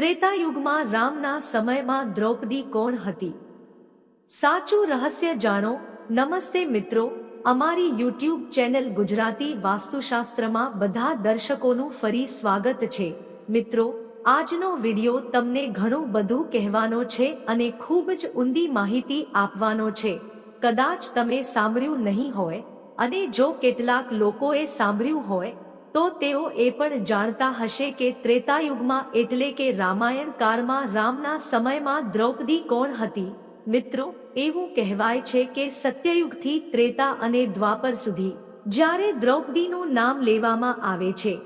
ત્રેતાયુગમાં રામના સમયમાં દ્રૌપદી કોણ હતી? સાચું રહસ્ય જાણો. નમસ્તે મિત્રો, અમારી યુટ્યુબ ચેનલ ગુજરાતી વાસ્તુશાસ્ત્રમાં બધા દર્શકોનું ફરી સ્વાગત છે. મિત્રો, આજનો વિડિયો તમને ઘણું બધું કહેવાનો છે અને ખૂબ જ ઊંડી માહિતી આપવાનો છે. કદાચ તમે સાંભળ્યું નહીં હોય અને જો કેટલાક લોકોએ સાંભળ્યું હોય તો તેઓ એ પણ જાણતા હશે કે ત્રેતાયુગમાં એટલે કે રામાયણ કાળમાં રામના સમયમાં દ્રૌપદી કોણ હતી. મિત્રો, એવું કહેવાય છે કે સત્યયુગથી ત્રેતા અને દ્વાપર સુધી, જ્યારે દ્રૌપદીનું નામ લેવામાં આવે છે,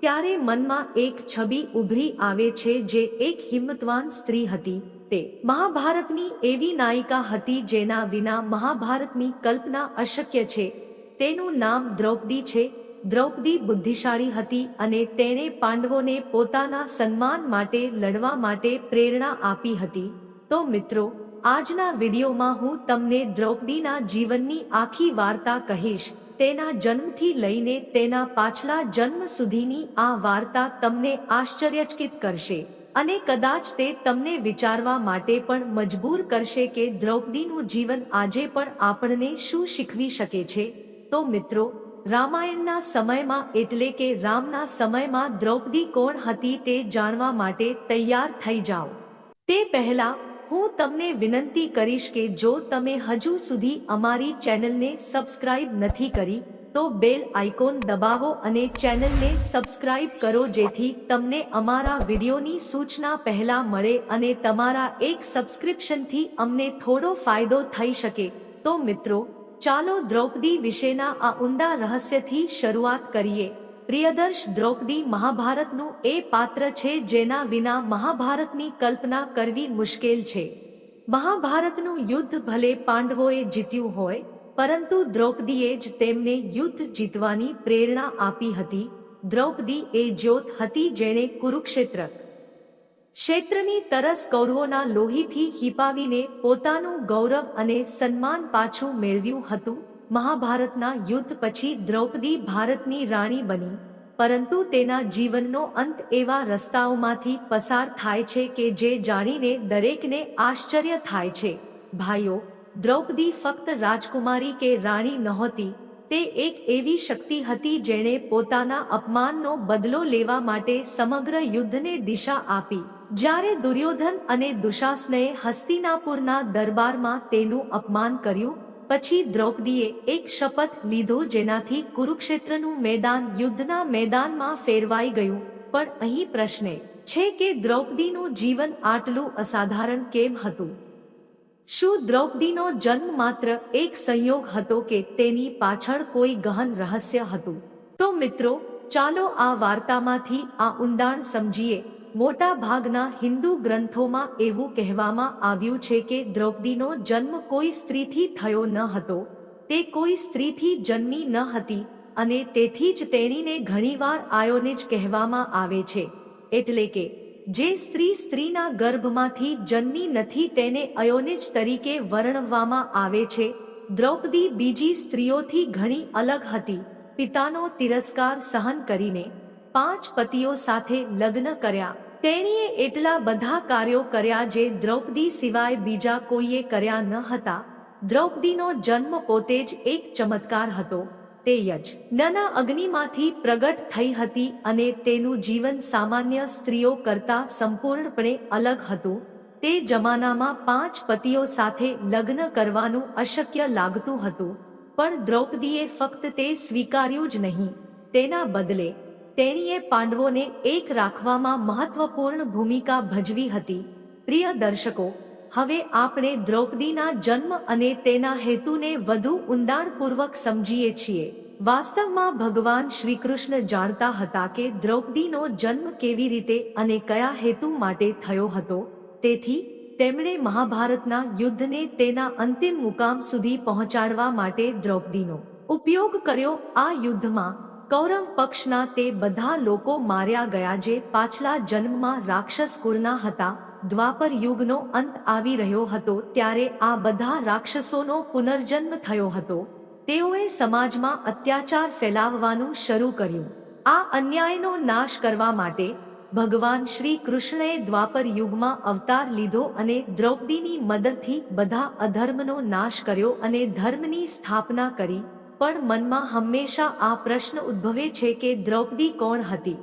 ત્યારે મનમાં એક છબી ઉભરી આવે છે જે એક હિંમતવાન સ્ત્રી હતી. તે મહાભારતની એવી નાયિકા હતી જેના વિના મહાભારતની કલ્પના અશક્ય છે. તેનું નામ દ્રૌપદી છે. દ્રૌપદી બુદ્ધિશાળી હતી અને તેણે પાંડવોને પોતાના સન્માન માટે લડવા માટે પ્રેરણા આપી હતી. તો મિત્રો, આજના વિડીયોમાં હું તમને દ્રૌપદીના જીવનની આખી વાર્તા કહીશ. તેના જન્મથી લઈને તેના પાછલા જન્મ સુધીની આ વાર્તા તમને આશ્ચર્યચકિત કરશે અને કદાચ તે તમને વિચારવા માટે પણ મજબૂર કરશે કે દ્રૌપદીનું જીવન આજે પણ આપણને શું શીખવી શકે છે. તો મિત્રો રામાયણના સમયમાં એટલે કે રામના સમયમાં દ્રૌપદી કોણ હતી તે જાણવા માટે તૈયાર થઈ જાઓ. તે પહેલા હું તમને વિનંતી કરીશ કે જો તમે હજુ સુધી અમારી ચેનલને સબસ્ક્રાઇબ નથી કરી, તો બેલ આઇકોન દબાવો અને ચેનલને સબસ્ક્રાઇબ કરો જેથી તમને અમારા વિડીયોની સૂચના પહેલા મળે અને તમારા એક સબસ્ક્રિપ્શનથી અમને થોડો ફાયદો થઈ શકે. તો મિત્રો ચાલો દ્રૌપદી વિશેના આ ઊંડા રહસ્યથી શરૂઆત કરીએ. પ્રિયદર્શ દ્રૌપદી મહાભારતનું એ પાત્ર છે જેના વિના મહાભારતની કલ્પના કરવી મુશ્કેલ છે. મહાભારતનું યુદ્ધ ભલે પાંડવોએ જીત્યું હોય, પરંતુ દ્રૌપદીએ જ તેમને યુદ્ધ જીતવાની પ્રેરણા આપી હતી. દ્રૌપદી એ જ્યોત હતી જેણે કુરુક્ષેત્ર ક્ષેત્રની તરસ કૌરવોના લોહીથી હિપાવીને પોતાનું ગૌરવ અને સન્માન પાછું મેળવ્યું હતું. મહાભારતના યુદ્ધ પછી દ્રૌપદી ભારતની રાણી બની, પરંતુ તેના જીવનનો અંત એવા રસ્તાઓમાંથી પસાર થાય છે કે જે જાણીને દરેકને આશ્ચર્ય થાય છે. ભાઈઓ, દ્રૌપદી ફક્ત રાજકુમારી કે રાણી નહોતી તે એક એવી શક્તિ હતી જેણે પોતાના અપમાનનો બદલો લેવા માટે સમગ્ર યુદ્ધને દિશા આપી. જ્યારે દુર્યોધન અને દુશાસનએ હસ્તિનાપુરના દરબારમાં તેનું અપમાન કર્યું, પછી દ્રૌપદીએ એક શપથ લીધો જેનાથી કુરુક્ષેત્રનું મેદાન યુદ્ધના મેદાનમાં ફેરવાઈ ગયું. પણ અહીં પ્રશ્ને છે કે દ્રૌપદીનું જીવન આટલું અસાધારણ કેમ હતું? શું દ્રૌપદીનો જન્મ માત્ર એક સંયોગ હતો કે તેની પાછળ કોઈ ગહન રહસ્ય હતું? તો મિત્રો, ચાલો આ વાર્તામાંથી આ ઊંડાણ સમજીએ. મોટા ભાગના હિન્દુ ગ્રંથોમાં એવું કહેવામાં આવ્યું છે કે દ્રૌપદીનો જન્મ કોઈ સ્ત્રીથી થયો ન હતો. તે કોઈ સ્ત્રીથી જન્મી ન હતી અને તેથી જ તેણીને ઘણીવાર આયોને જ કહેવામાં આવે છે. એટલે કે જે સ્ત્રી સ્ત્રીના ગર્ભમાંથી જન્મી નથી તેને અયોનિજ તરીકે વર્ણવવામાં આવે છે. દ્રૌપદી બીજી સ્ત્રીઓથી ઘણી અલગ હતી. પિતાનો તિરસ્કાર સહન કરીને પાંચ પતિઓ સાથે લગ્ન કર્યા. તેણીએ એટલા બધા કાર્યો કર્યા જે દ્રૌપદી સિવાય બીજા કોઈએ કર્યા ન હતા. દ્રૌપદીનો જન્મ પોતે જ એક ચમત્કાર હતો. તે યજ નાના અગ્નિમાંથી પ્રગટ થઈ હતી અને તેનું જીવન સામાન્ય સ્ત્રીઓ કરતા સંપૂર્ણપણે અલગ હતું. તે જમાનામાં પાંચ પતિઓ સાથે લગ્ન કરવાનું અશક્ય લાગતું હતું, પણ દ્રૌપદીએ ફક્ત તે સ્વીકાર્યું જ નહીં. તેના બદલે, તેણીએ પાંડવોને એક રાખવામાં મહત્વપૂર્ણ ભૂમિકા ભજવી હતી. પ્રિય દર્શકો હવે આપણે દ્રૌપદીના જન્મ અને તેના હેતુને વધુ ઊંડાણપૂર્વક સમજીએ છીએ. વાસ્તવમાં ભગવાન શ્રી કૃષ્ણ જાણતા હતા કે દ્રૌપદીનો જન્મ કેવી રીતે અને કયા હેતુ માટે થયો હતો. તેથી, તેમણે મહાભારતના યુદ્ધને તેના અંતિમ મુકામ સુધી પહોંચાડવા માટે દ્રૌપદીનો ઉપયોગ કર્યો. આ યુદ્ધમાં, કૌરવ પક્ષના તે બધા લોકો માર્યા ગયા જે પાછલા જન્મમાં રાક્ષસ કુળના હતા. દ્વાપર યુગનો અંત આવી રહ્યો હતો ત્યારે આ બધા રાક્ષસોનો પુનર્જન્મ થયો હતો. તેઓએ સમાજમાં અત્યાચાર ફેલાવવાનું શરૂ કર્યું. આ અન્યાયનો નાશ કરવા માટે ભગવાન શ્રી કૃષ્ણએ દ્વાપર યુગમાં અવતાર લીધો અને દ્રૌપદીની મદદથી બધા અધર્મનો નાશ કર્યો અને ધર્મની સ્થાપના કરી. પણ મનમાં હંમેશા આ પ્રશ્ન ઉદ્ભવે છે કે દ્રૌપદી કોણ હતી?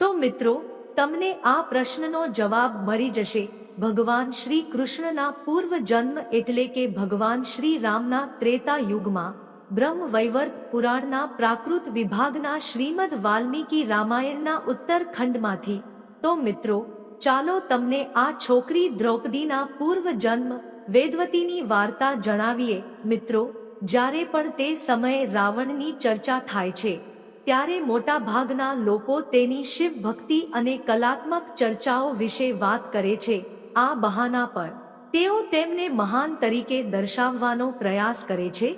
તો મિત્રો તમને આ પ્રશ્નનો જવાબ મળી જશે. ભગવાન શ્રી કૃષ્ણના પૂર્વ જન્મ એટલે કે ભગવાન શ્રી રામના ત્રેતા યુગમાં બ્રહ્મ વૈવર્ત પુરાણના પ્રાકૃત વિભાગના શ્રીમદ વાલ્મીકી રામાયણના ઉત્તરખંડમાંથી. તો મિત્રો, ચાલો તમને આ છોકરી દ્રૌપદીના પૂર્વ જન્મ વેદવતીની વાર્તા જણાવીએ. મિત્રો, જ્યારે પણ તે સમયે રાવણની ચર્ચા થાય છે ત્યારે મોટા ભાગના લોકો તેની શિવ ભક્તિ અને કલાત્મક ચર્ચાઓ વિશે વાત કરે છે, આ બહાના પર. તેઓ તેમને મહાન તરીકે દર્શાવવાનો પ્રયાસ કરે છે.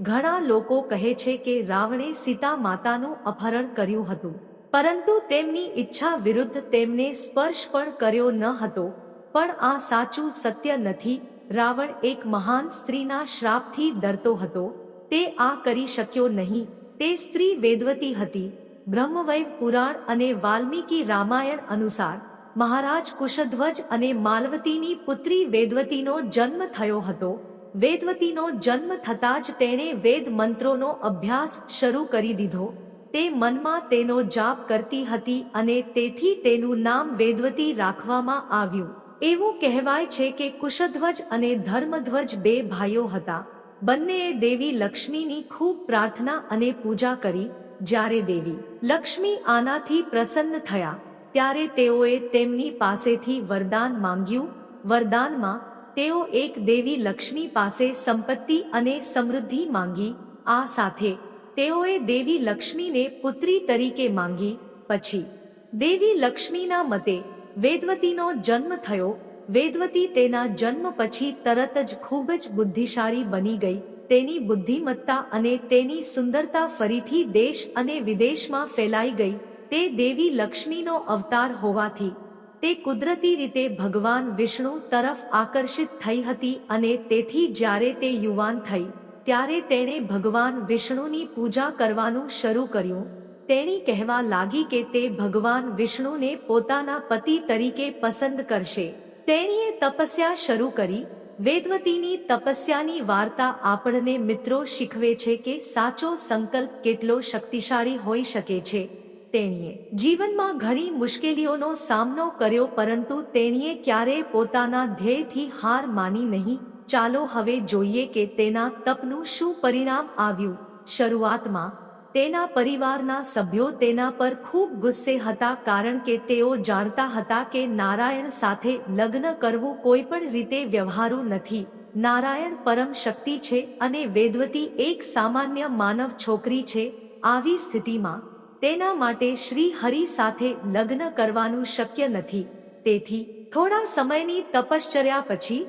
ઘણા લોકો કહે છે કે રાવણે સીતા માતાનું અપહરણ કર્યું હતું, પરંતુ તેમની ઈચ્છા વિરુદ્ધ તેમને સ્પર્શ પણ કર્યો ન હતો. પણ આ સાચું સત્ય નથી, રાવણ એક મહાન સ્ત્રીના શ્રાપથી ડરતો હતો, તે આ કરી શક્યો નહીં. તે સ્ત્રી વેદવતી હતી. બ્રહ્મવૈવ પુરાણ અને વાલ્મીકી રામાયણ અનુસાર મહારાજ કુશધ્વજ અને માલવતીની પુત્રી વેદવતીનો જન્મ થયો હતો. વેદવતીનો જન્મ થતાં જ તેણે વેદ મંત્રોનો અભ્યાસ શરૂ કરી દીધો. તે મનમાં તેનો જાપ કરતી હતી અને તેથી તેનું નામ વેદવતી રાખવામાં આવ્યું. એવું કહેવાય છે કે કુશધ્વજ અને ધર્મધ્વજ બે ભાઈઓ હતા. બંનેએ દેવી લક્ષ્મીની ખૂબ પ્રાર્થના અને પૂજા કરી, જ્યારે દેવી લક્ષ્મી આનાથી પ્રસન્ન થયા, ત્યારે તેઓએ તેમની પાસેથી વરદાન માંગ્યું. વરદાનમાં તેઓ એક દેવી લક્ષ્મી પાસે સંપત્તિ અને સમૃદ્ધિ માંગી. આ સાથે તેઓએ દેવી લક્ષ્મીને પુત્રી તરીકે માંગી. પછી દેવી લક્ષ્મીના મતે વેદવતીનો જન્મ થયો વેદવતી તેના જન્મ પછી તરત જ ખૂબ જ બુદ્ધિશાળી બની ગઈ. તેની બુદ્ધિમત્તા અને તેની સુંદરતા ફરીથી દેશ અને વિદેશમાં ફેલાઈ ગઈ. તે દેવી લક્ષ્મીનો અવતાર હોવાથી, તે કુદરતી રીતે ભગવાન વિષ્ણુ તરફ આકર્ષિત થઈ હતી અને તેથી જ્યારે તે યુવાન થઈ, ત્યારે તેણે ભગવાન વિષ્ણુની પૂજા કરવાનું શરૂ કર્યું. તેણી કહેવા લાગી કે તે ભગવાન વિષ્ણુને પોતાના પતિ તરીકે પસંદ કરશે. તેણીએ તપસ્યા શરૂ કરી. વેદવતીની તપસ્યાની વાર્તા આપણને મિત્રો શીખવે છે કે સાચો સંકલ્પ કેટલો શક્તિશાળી હોઈ શકે છે. તેણીએ જીવનમાં ઘણી મુશ્કેલીઓનો સામનો કર્યો પરંતુ તેણીએ ક્યારેય પોતાના ધ્યેયથી હાર માની નહીં. ચાલો હવે જોઈએ કે તેના તપનું શું પરિણામ આવ્યું. શરૂઆતમાં તેના પરિવારના સભ્યો તેના પર ખૂબ ગુસ્સે હતા કારણ કે તેઓ જાણતા હતા કે નારાયણ સાથે લગ્ન કરવું કોઈ પણ રીતે વ્યવહારુ નથી. નારાયણ પરમ શક્તિ છે અને વેદવતી એક સામાન્ય માનવ છોકરી છે. આવી સ્થિતિમાં તેના માટે શ્રી હરિ સાથે લગ્ન કરવાનું શક્ય નથી. તેથી થોડા સમયની તપશ્ચર્યા પછી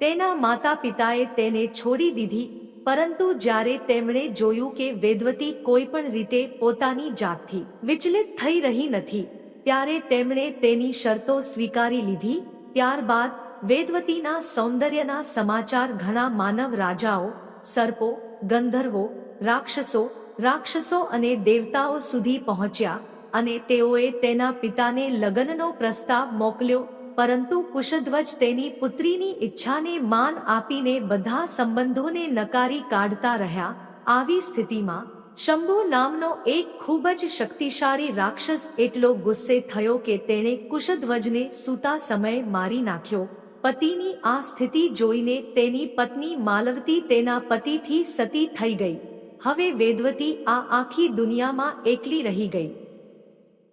તેના માતા પિતાએ તેને છોડી દીધી પરંતુ જ્યારે તેમણે જોયું કે વેદવતી કોઈ પણ રીતે પોતાની જાતથી વિચલિત થઈ રહી નથી, ત્યારે તેમણે તેની શરતો સ્વીકારી લીધી. ત્યારબાદ વેદવતીના સૌંદર્યના સમાચાર ઘણા માનવ રાજાઓ, સર્પો, ગંધર્વો, રાક્ષસો રાક્ષસો અને દેવતાઓ સુધી પહોંચ્યા અને તેઓએ તેના પિતાને લગ્નનો પ્રસ્તાવ મોકલ્યો. પરંતુ કુશધ્વજ તેની પુત્રીની ઈચ્છાને માન આપીને બધા સંબંધોને નકારી કાઢતા રહ્યા. આવી સ્થિતિમાં શંભુ નામનો એક ખૂબ જ શક્તિશાળી રાક્ષસ એટલો ગુસ્સે થયો કે તેણે કુશધ્વજને સૂતા સમયે મારી નાખ્યો. પતિની આ સ્થિતિ જોઈને તેની પત્ની માલવતી તેના પતિથી સતી થઈ ગઈ. હવે વેદવતી આ આખી દુનિયામાં એકલી રહી ગઈ.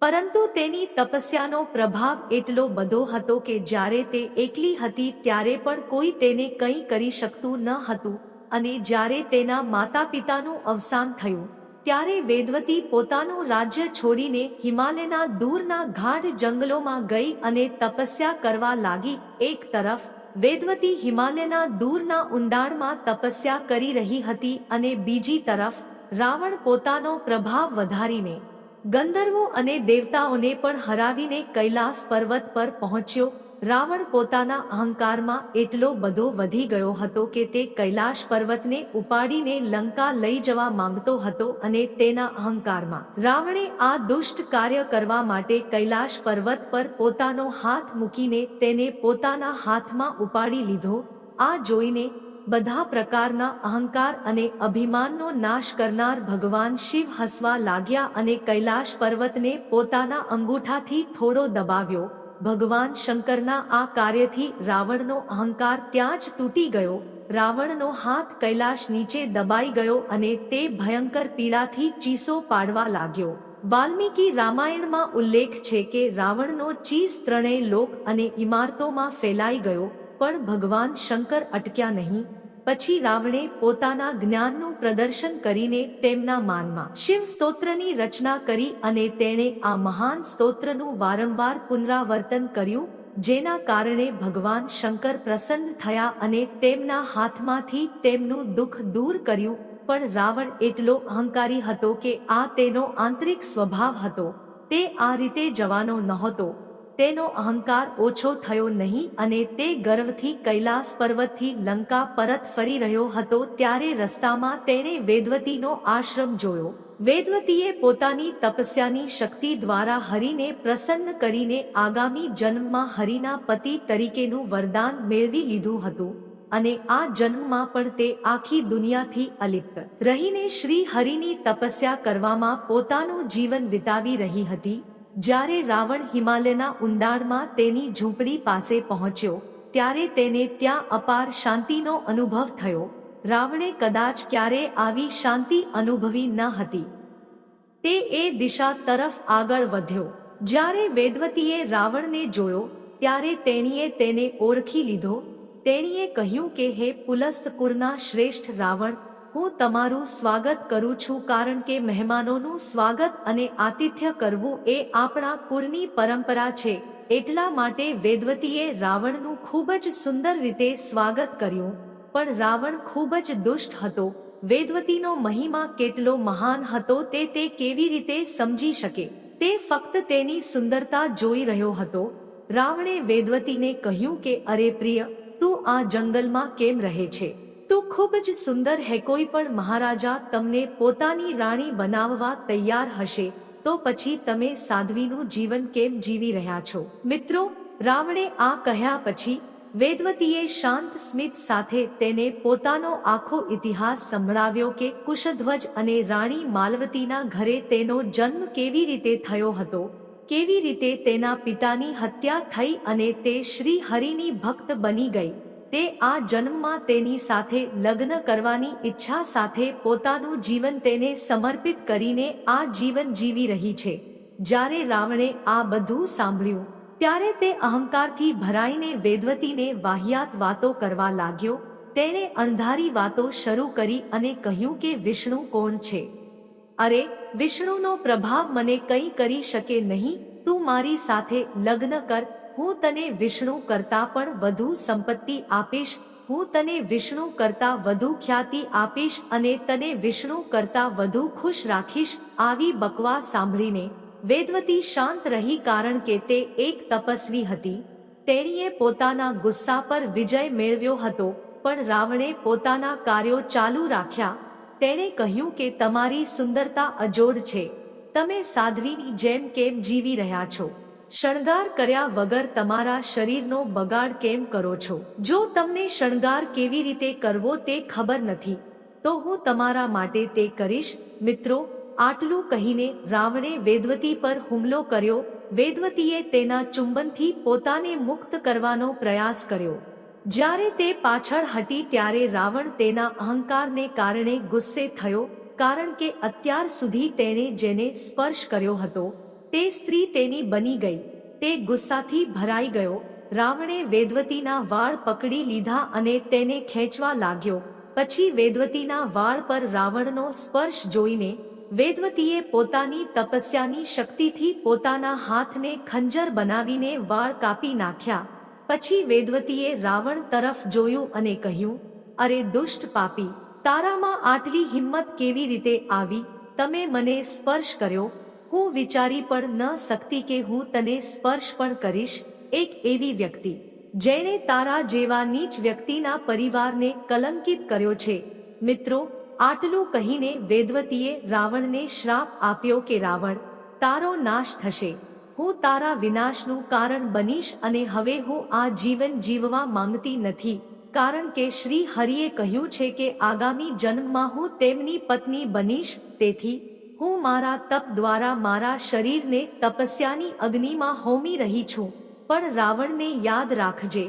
પરંતુ તેની તપસ્યાનો પ્રભાવ એટલો બધો હતો કે જ્યારે તે એકલી હતી ત્યારે પણ કોઈ તેને કંઈ કરી શકતું ન હતું અને જ્યારે તેના માતા પિતાનું અવસાન થયું, ત્યારે વેદવતી પોતાનું રાજ્ય છોડીને હિમાલયના દૂરના ગાઢ જંગલોમાં ગઈ અને તપસ્યા કરવા લાગી. એક તરફ, વેદવતી હિમાલયના દૂરના ઊંડાણમાં તપસ્યા કરી રહી હતી અને બીજી તરફ, રાવણ પોતાનો પ્રભાવ વધારીને ગંધર્વો અને દેવતાઓને પણ હરાવીને કૈલાસ પર્વત પર પહોંચ્યો. રાવણ પોતાના અહંકારમાં એટલો બધો વધી ગયો હતો કે તે કૈલાશ પર્વતને ઉપાડીને લંકા લઈ જવા માંગતો હતો અને તેના અહંકારમાં. રાવણે આ દુષ્ટ કાર્ય કરવા માટે કૈલાશ પર્વત પર પોતાનો હાથ મૂકીને તેને પોતાના હાથમાં ઉપાડી લીધો. આ જોઈને બધા પ્રકારના અહંકાર અને અભિમાનનો નાશ કરનાર ભગવાન શિવ હસવા લાગ્યા અને કૈલાશ પર્વતને પોતાના અંગૂઠાથી થોડો દબાવ્યો. ભગવાન શંકરના આ કાર્યથી રાવણનો અહંકાર ત્યાં જ તૂટી ગયો. રાવણનો હાથ કૈલાશ નીચે દબાઈ ગયો અને તે ભયંકર પીડાથી ચીસો પાડવા લાગ્યો. વાલ્મીકી રામાયણમાં ઉલ્લેખ છે કે રાવણનો ચીસ ત્રણેય લોક અને ઇમારતોમાં ફેલાઈ ગયો. પણ ભગવાન શંકર અટક્યા નહીં. પછી રાવણે પોતાના જ્ઞાનનું પ્રદર્શન કરીને તેમના માનમાં શિવ સ્તોત્રની રચના કરી અને તેણે આ મહાન સ્તોત્રનું વારંવાર પુનરાવર્તન કર્યું, જેના કારણે ભગવાન શંકર પ્રસન્ન થયા અને તેમના હાથમાંથી તેમનું દુઃખ દૂર કર્યું. પણ રાવણ એટલો અહંકારી હતો કે આ તેનો આંતરિક સ્વભાવ હતો. તે આ રીતે જવાનો નહોતો. તેનો અહંકાર ઓછો થયો નહીં અને તે ગર્વથી કૈલાસ પર્વતથી લંકા પરત ફરી રહ્યો હતો ત્યારે રસ્તામાં તેણે વેદવતીનો આશ્રમ જોયો. વેદવતીએ પોતાની તપસ્યાની શક્તિ દ્વારા હરિને પ્રસન્ન કરીને આગામી જન્મમાં હરિના પતિ તરીકેનું વરદાન મેળવી લીધું હતું અને આ જન્મમાં પણ તે આખી દુનિયાથી અલિપ્ત રહીને શ્રી હરિની તપસ્યા કરવામાં પોતાનું જીવન વિતાવી રહી હતી. જ્યારે રાવણ હિમાલયના ઊંડાણમાં તેની ઝૂંપડી પાસે પહોંચ્યો, ત્યારે તેને ત્યાં અપાર શાંતિનો અનુભવ થયો. રાવણે કદાચ ક્યારે આવી શાંતિ અનુભવી ન હતી. તે એ દિશા તરફ આગળ વધ્યો. જ્યારે વેદવતીએ રાવણને જોયો, ત્યારે તેણીએ તેને ઓળખી લીધો. તેણીએ કહ્યું કે, હે પુલસ્તપુરના શ્રેષ્ઠ રાવણ હું તમારું સ્વાગત કરું છું કારણ કે મહેમાનોનું સ્વાગત અને આતિથ્ય કરવું એ આપણા કુળની પરંપરા છે. એટલા માટે વેદવતીએ રાવણનું ખૂબ જ સુંદર રીતે સ્વાગત કર્યું, પણ રાવણ ખૂબ જ દુષ્ટ હતો. વેદવતીનો મહિમા કેટલો મહાન હતો તે તે કેવી રીતે સમજી શકે? તે ફક્ત તેની સુંદરતા જોઈ રહ્યો હતો. રાવણે વેદવતીને કહ્યું કે, અરે પ્રિય, તું આ જંગલમાં કેમ રહે છે? તું ખૂબ જ સુંદર હે કોઈ પણ મહારાજા, તમને પોતાની રાણી બનાવવા તૈયાર હશે, તો પછી તમે સાધ્વીનું જીવન કેમ જીવી રહ્યા છો? મિત્રો, રાવણે આ કહ્યા પછી, વેદવતીએ શાંત સ્મિત સાથે તેને પોતાનો આખો ઇતિહાસ સંભળાવ્યો કે કુશધ્વજ અને રાણી માલવતીના ઘરે તેનો જન્મ કેવી રીતે થયો હતો, કેવી રીતે તેના પિતાની હત્યા થઈ અને તે શ્રી હરિની ભક્ત બની ગઈ. તે આ જન્મમાં તેની સાથે લગ્ન કરવાની ઈચ્છા સાથે પોતાનું જીવન તેને સમર્પિત કરીને આ જીવન જીવી રહી છે. જ્યારે રાવણે આ બધું સાંભળ્યું, ત્યારે તે અહંકારથી ભરાઈને વેદવતીને વાહિયાત વાતો કરવા લાગ્યો. તેણે અણધારી વાતો શરૂ કરી અને કહ્યું કે, વિષ્ણુ કોણ છે? અરે, વિષ્ણુનો પ્રભાવ મને કંઈ કરી શકે નહીં. તું મારી સાથે લગ્ન કર હું તને વિષ્ણુ કરતા પણ વધુ સંપત્તિ આપીશ, હું તને વિષ્ણુ કરતા વધુ ખ્યાતિ આપીશ અને તને વિષ્ણુ કરતા વધુ ખુશ રાખીશ, આવી બકવા સાંભળીને. વેદવતી શાંત રહી કારણ કે તે એક તપસ્વી હતી. તેણીએ પોતાના ગુસ્સા પર વિજય મેળવ્યો હતો, પણ રાવણે પોતાના કાર્યો ચાલુ રાખ્યા. તેણે કહ્યું કે તમારી સુંદરતા અજોડ છે. તમે સાધ્વીની જેમ કેમ જીવી રહ્યા છો? શણગાર કર્યા વગર તમારા શરીરનો બગાડ કેમ કરો છો? જો તમને શણગાર કેવી રીતે કરવો તે ખબર નથી, તો હું તમારા માટે તે કરીશ. મિત્રો, આટલું કહીને રાવણે વેદવતી પર હુમલો કર્યો. વેદવતીએ તેના ચુંબનથી પોતાને મુક્ત કરવાનો પ્રયાસ કર્યો. જ્યારે તે પાછળ હટી ત્યારે રાવણ તેના અહંકારને કારણે ગુસ્સે થયો, કારણ કે અત્યાર સુધી તેણે જેને સ્પર્શ કર્યો હતો તે સ્ત્રી તેની બની ગઈ. તે ગુસ્સાથી ભરાઈ ગયો. રાવણે વેદવતીના વાળ પકડી લીધા અને તેને ખેંચવા લાગ્યો. પછી વેદવતીના વાળ પર રાવણનો સ્પર્શ જોઈને વેદવતીએ પોતાની તપસ્યાની શક્તિથી પોતાના હાથને ખંજર બનાવીને વાળ કાપી નાખ્યા. પછી વેદવતીએ રાવણ તરફ જોયું અને કહ્યું, અરે દુષ્ટ પાપી, તારામાં આટલી હિંમત કેવી રીતે આવી? તમે મને સ્પર્શ કર્યો હું વિચારી પણ ન શકતી કે હું તને સ્પર્શ પણ કરીશ, એક એવી વ્યક્તિ, જેણે તારા જેવા નીચ વ્યક્તિના પરિવારને કલંકિત કર્યો છે. મિત્રો, આટલું કહીને વેદવતીએ રાવણને શ્રાપ આપ્યો કે, રાવણ, તારો નાશ થશે. હું તારા વિનાશનું કારણ બનીશ અને હવે હું આ જીવન જીવવા માંગતી નથી. કારણ કે શ્રી હરિએ કહ્યું છે કે, આગામી જન્મમાં હું તેમની પત્ની બનીશ, તેથી હું મારા તપ દ્વારા મારા શરીરને તપસ્યાની અગ્નિમાં હોમી રહી છું, પણ રાવણને યાદ રાખજે.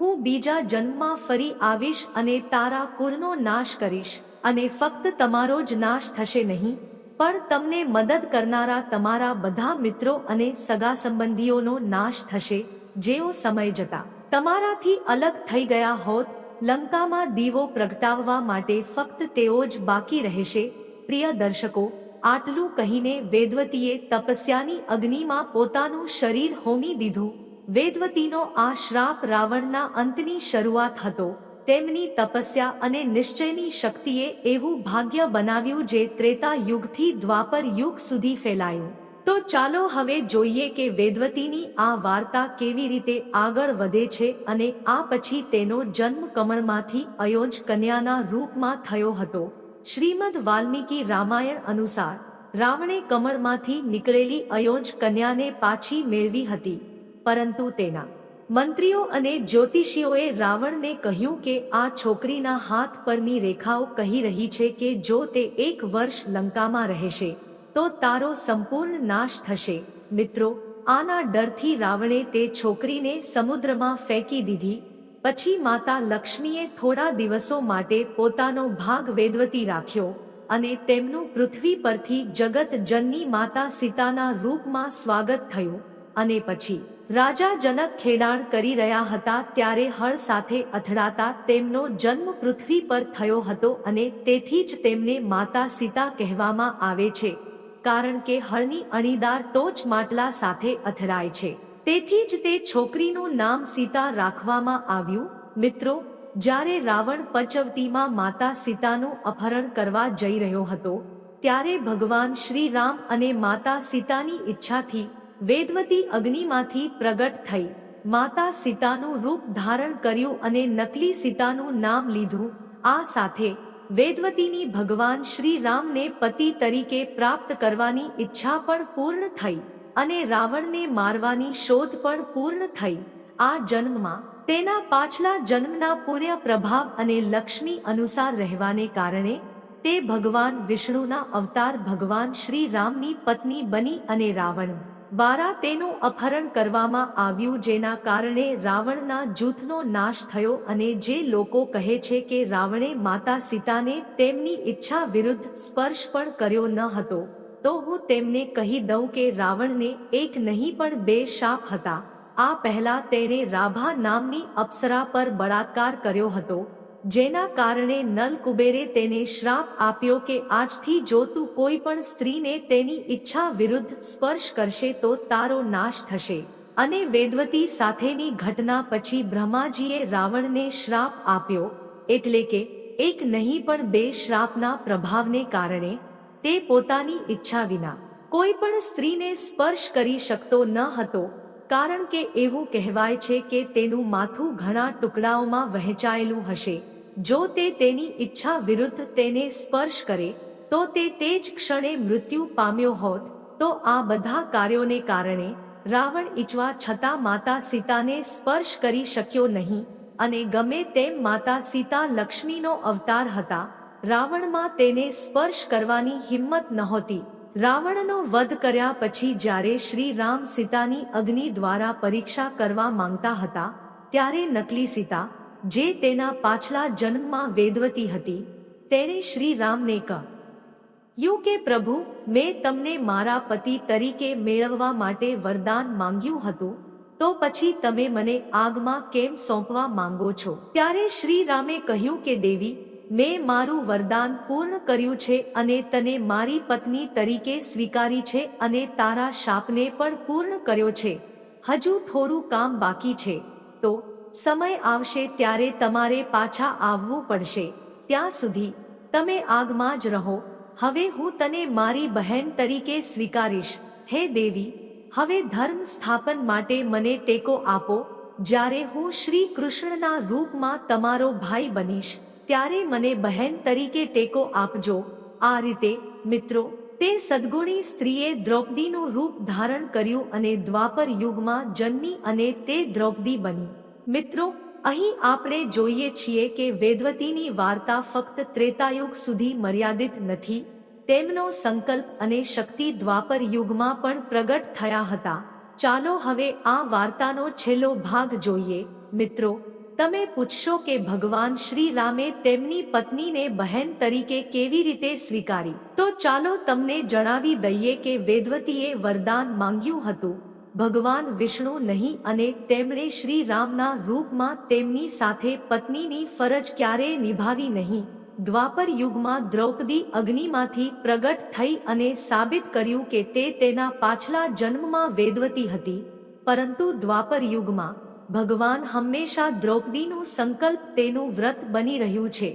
હું બીજા જન્મમાં ફરી આવીશ અને તારા કુળનો નાશ કરીશ, અને ફક્ત તમારો જ નાશ થશે નહીં, પણ તમને મદદ કરનારા તમારા બધા મિત્રો અને સગા સંબંધીઓનો નાશ થશે, જેઓ સમય જતા તમારાથી અલગ થઈ ગયા હોત. લંકામાં દીવો પ્રગટાવવા માટે ફક્ત તેઓ જ બાકી રહેશે. પ્રિય દર્શકો આટલું કહીને વેદવતીએ તપસ્યાની અગ્નિમાં પોતાનું શરીર હોમી દીધું. વેદવતીનો આ શ્રાપ રાવણના અંતની શરૂઆત હતો. તેમની તપસ્યા અને નિશ્ચયની શક્તિએ એવું ભાગ્ય બનાવ્યું જે ત્રેતા યુગથી દ્વાપર યુગ સુધી ફેલાયું. તો ચાલો હવે જોઈએ કે વેદવતીની આ વાર્તા કેવી રીતે આગળ વધે છે અને આ પછી તેનો જન્મ કમળમાંથી અયોજ કન્યાના રૂપમાં થયો હતો. શ્રીમદ વાલ્મીકી રામાયણ અનુસાર રાવણે કમળમાંથી નીકળેલી અયોજ કન્યાને પાછી મેળવી હતી. પરંતુ તેના મંત્રીઓ અને જ્યોતિષીઓએ રાવણને કહ્યું કે આ છોકરીના હાથ પરની રેખાઓ કહી રહી છે કે જો તે એક વર્ષ લંકામાં રહેશે, તો તારો સંપૂર્ણ નાશ થશે. મિત્રો, આના ડરથી રાવણે તે છોકરીને સમુદ્રમાં ફેંકી દીધી પછી માતા લક્ષ્મીએ થોડા દિવસો માટે પોતાનો ભાગ વેદવતી રાખ્યો અને તેમનું પૃથ્વી પરથી જગત જનની માતા સીતાના રૂપમાં સ્વાગત થયું અને પછી રાજા જનક ખેડાણ કરી રહ્યા હતા ત્યારે હળ સાથે અથડાતા તેમનો જન્મ પૃથ્વી પર થયો હતો અને તેથી જ તેમને માતા સીતા કહેવામાં આવે છે, કારણ કે હળની અણીદાર ટોચ માટલા સાથે અથડાય છે. તેથી જ તે છોકરીનું નામ સીતા રાખવામાં આવ્યું. મિત્રો, જ્યારે રાવણ પચવતીમાં માતા સીતાનું અપહરણ કરવા જઈ રહ્યો હતો, ત્યારે ભગવાન શ્રી રામ અને માતા સીતાની ઈચ્છાથી વેદવતી અગ્નિમાંથી પ્રગટ થઈ. માતા સીતાનું રૂપ ધારણ કર્યું અને નકલી સીતાનું નામ લીધું. આ સાથે વેદવતીની ભગવાન શ્રી રામને પતિ તરીકે પ્રાપ્ત કરવાની ઈચ્છા પણ પૂર્ણ થઈ. અને રાવણને મારવાની શોધ પણ પૂર્ણ થઈ. આ જન્મમાં તેના પાછલા જન્મના પુણ્ય પ્રભાવ અને લક્ષ્મી અનુસાર રહેવાને કારણે તે ભગવાન વિષ્ણુના અવતાર ભગવાન શ્રી રામની પત્ની બની અને રાવણ દ્વારા તેનું અપહરણ કરવામાં આવ્યું જેના કારણે રાવણના જૂથનો નાશ થયો અને જે લોકો કહે છે કે રાવણે માતા સીતાને તેમની ઈચ્છા વિરુદ્ધ સ્પર્શ પણ કર્યો ન હતો. તો હું તેમને કહી દઉં કે રાવણને એક નહીં પણ બે શાપ હતા. આ પહેલા તેણે રાભા નામની અપ્સરા પર બળાત્કાર કર્યો હતો, જેના કારણે નલ કુબેરે તેને શ્રાપ આપ્યો કે આજથી જો તું કોઈ પણ સ્ત્રીને તેની ઈચ્છા વિરુદ્ધ સ્પર્શ કરશે તો તારો નાશ થશે. અને વેદવતી સાથેની ઘટના પછી બ્રહ્માજીએ રાવણને શ્રાપ આપ્યો, એટલે કે એક નહીં પણ બે શ્રાપના પ્રભાવને કારણે તે પોતાની ઈચ્છા વિના. કોઈ પણ સ્ત્રીને સ્પર્શ કરી શકતો ન હતો, કારણ કે એવું કહેવાય છે કે તેનું માથું ઘણા ટુકડાઓમાં વહેંચાયેલું હશે. જો તે તેની ઈચ્છા વિરુદ્ધ તેને સ્પર્શ કરે, તો તે તે જ ક્ષણે મૃત્યુ પામ્યો હોત, તો આ બધા કાર્યોને કારણે રાવણ ઈચ્છવા છતાં માતા સીતાને સ્પર્શ કરી શક્યો નહીં, અને ગમે તેમ માતા સીતા લક્ષ્મીનો અવતાર હતા રાવણમાં તેને સ્પર્શ કરવાની હિંમત નહોતી. રાવણનો વધ કર્યા પછી જ્યારે શ્રી રામ સીતાની અગ્નિ દ્વારા પરીક્ષા કરવા માંગતા હતા, ત્યારે નકલી સીતા, જે તેના પાછલા જન્મમાં વેદવતી હતી, તેણે શ્રી રામને કહ્યું કે પ્રભુ, મેં તમને મારા પતિ તરીકે મેળવવા માટે વરદાન માંગ્યું હતું, તો પછી તમે મને આગમાં કેમ સોંપવા માંગો છો? ત્યારે શ્રી રામે કહ્યું કે, દેવી મેં મારું વરદાન પૂર્ણ કર્યું છે અને તને મારી પત્ની તરીકે સ્વીકારી છે અને તારા શાપને પણ પૂર્ણ કર્યો છે. હજુ થોડું કામ બાકી છે. તો, સમય આવશે ત્યારે તમારે પાછા આવવું પડશે. ત્યાં સુધી, તમે આગમાં જ રહો. હવે હું તને મારી બહેન તરીકે સ્વીકારીશ. હે દેવી, હવે ધર્મ સ્થાપન માટે મને ટેકો આપો. જ્યારે હું શ્રી કૃષ્ણના રૂપમાં તમારો ભાઈ બનીશ ત્યારે મને બહેન તરીકે ટેકો આપજો. આ રીતે, મિત્રો, તે સદગુણી સ્ત્રીએ દ્રૌપદીનું રૂપ ધારણ કર્યું અને દ્વાપર યુગમાં જન્મી અને તે દ્રૌપદી બની. મિત્રો, અહીં આપણે જોઈએ છીએ કે વેદવતીની વાર્તા ફક્ત ત્રેતાયુગ સુધી મર્યાદિત નથી. તેમનો સંકલ્પ અને શક્તિ દ્વાપર યુગમાં પણ પ્રગટ થયા હતા. ચાલો હવે આ વાર્તાનો છેલ્લો ભાગ જોઈએ. મિત્રો તમે પૂછશો કે ભગવાન શ્રી રામે તેમની પત્નીને બહેન તરીકે કેવી રીતે સ્વીકારી? તો ચાલો તમને જણાવી દઈએ કે વેદવતીએ વરદાન માંગ્યું હતું. ભગવાન વિષ્ણુ નહીં અને તેમણે શ્રી રામના રૂપમાં તેમની સાથે પત્નીની ફરજ ક્યારેય નિભાવી નહીં. દ્વાપર યુગમાં દ્રૌપદી અગ્નિમાંથી પ્રગટ થઈ અને સાબિત કર્યું કે તે તેના પાછલા જન્મમાં વેદવતી હતી. પરંતુ દ્વાપર યુગમાં ભગવાન હંમેશા દ્રૌપદીનું સંકલ્પ તેનું વ્રત બની રહ્યું છે.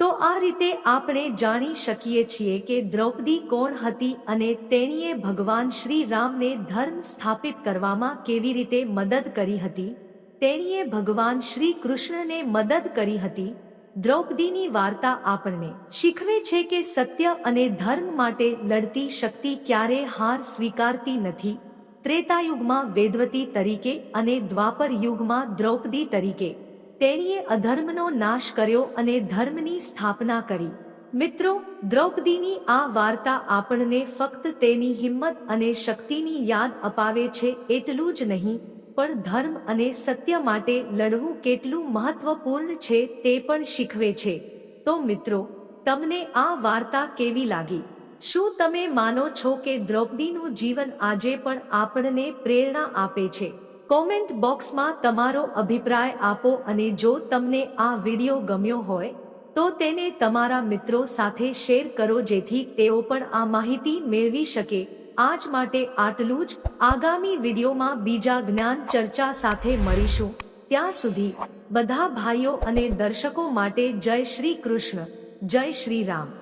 તો આ રીતે આપણે જાણી શકીએ છીએ કે દ્રૌપદી કોણ હતી અને તેણીએ ભગવાન શ્રી રામને ધર્મ સ્થાપિત કરવામાં કેવી રીતે મદદ કરી હતી? તેણીએ ભગવાન શ્રી કૃષ્ણને મદદ કરી હતી? દ્રૌપદીની વાર્તા આપણને શીખવે છે કે સત્ય અને ધર્મ માટે લડતી શક્તિ ક્યારે હાર સ્વીકારતી નથી. ત્રેતાયુગમાં વેદવતી તરીકે અને દ્વાપર યુગમાં દ્રૌપદી તરીકે. તેણીએ અધર્મનો નાશ કર્યો અને ધર્મની સ્થાપના કરી. મિત્રો, દ્રૌપદીની આ વાર્તા આપણને ફક્ત તેની હિંમત અને શક્તિની યાદ અપાવે છે એટલું જ નહીં, પણ ધર્મ અને સત્ય માટે લડવું કેટલું મહત્વપૂર્ણ છે તે પણ શીખવે છે. તો મિત્રો, તમને આ વાર્તા કેવી લાગી? શું તમે માનો છો કે દ્રૌપદીનું જીવન આજે પણ આપણને પ્રેરણા આપે છે? કોમેન્ટ બોક્સમાં તમારો અભિપ્રાય આપો અને જો તમને આ વીડિયો ગમ્યો હોય, તો તેને તમારા મિત્રો સાથે શેર કરો જેથી તેઓ પણ આ માહિતી મેળવી શકે. આજ માટે આટલું જ. આગામી વિડીયોમાં બીજા જ્ઞાન ચર્ચા સાથે મળીશું. ત્યાં સુધી, બધા ભાઈઓ અને દર્શકો માટે જય શ્રી કૃષ્ણ. જય શ્રી રામ.